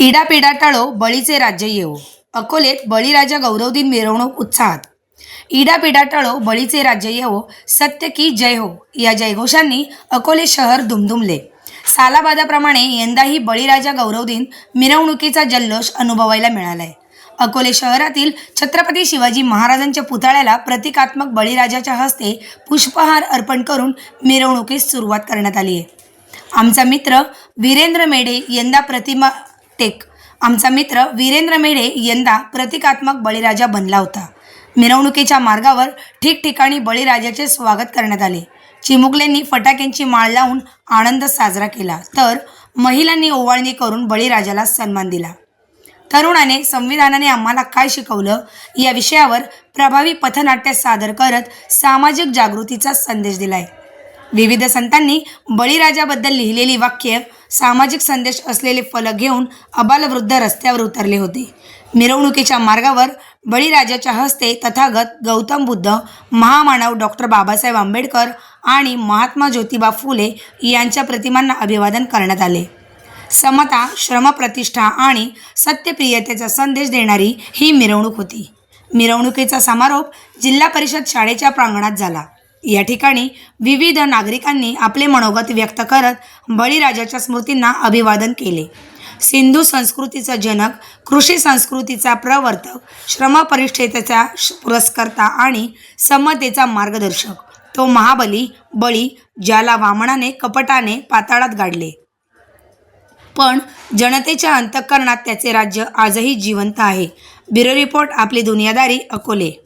इडापिडा टाळो बळीचे राज्य येवो. अकोलेत बळीराजा गौरव दिन मिरवणूक उत्साहात. इडापिडा टाळो बळीचे राज्य येवो. सत्य की जय हो. या जयघोषांनी अकोले शहर दुमदुमले सालाबादाप्रमाणे यंदाही बळीराजा गौरव दिन मिरवणुकीचा जल्लोष अनुभवायला मिळालाय. अकोले शहरातील छत्रपती शिवाजी महाराजांच्या पुतळ्याला प्रतिकात्मक बळीराजाच्या हस्ते पुष्पहार अर्पण करून मिरवणुकीस सुरुवात करण्यात आली आहे आमचा मित्र वीरेंद्र मेढे यंदा प्रतिमा टेक आमचा मित्र वीरेंद्र मेढे यंदा प्रतिकात्मक बळीराजा बनला होता. मिरवणुकीच्या मार्गावर ठिकठिकाणी बळीराजाचे स्वागत करण्यात आले. चिमुकल्यांनी फटाक्यांची माळ लावून आनंद साजरा केला. तर महिलांनी ओवाळणी करून बळीराजाला सन्मान दिला. तरुणाने संविधानाने आम्हाला काय शिकवलं? या विषयावर प्रभावी पथनाट्य सादर करत सामाजिक जागृतीचा संदेश दिलाय. विविध संतांनी बळीराजाबद्दल लिहिलेली वाक्य सामाजिक संदेश असलेले फलक घेऊन अबालवृद्ध रस्त्यावर उतरले होते. मिरवणुकीच्या मार्गावर बळीराजाच्या हस्ते तथागत गौतम बुद्ध महामानव डॉक्टर बाबासाहेब आंबेडकर आणि महात्मा ज्योतिबा फुले यांच्या प्रतिमांना अभिवादन करण्यात आले. समता श्रमप्रतिष्ठा आणि सत्यप्रियतेचा संदेश देणारी ही मिरवणूक होती. मिरवणुकीचा समारोप जिल्हा परिषद शाळेच्या प्रांगणात झाला. या ठिकाणी विविध नागरिकांनी आपले मनोगत व्यक्त करत बळीराजाच्या स्मृतींना अभिवादन केले. सिंधू संस्कृतीचा जनक कृषी संस्कृतीचा प्रवर्तक श्रमपरिष्ठेचा श- पुरस्कर्ता आणि समतेचा मार्गदर्शक तो महाबली बळी ज्याला वामनाने कपटाने पाताळात गाडले. पण जनतेच्या अंतःकरणात त्याचे राज्य आजही जिवंत आहे. ब्युरो रिपोर्ट आपली दुनियादारी अकोले.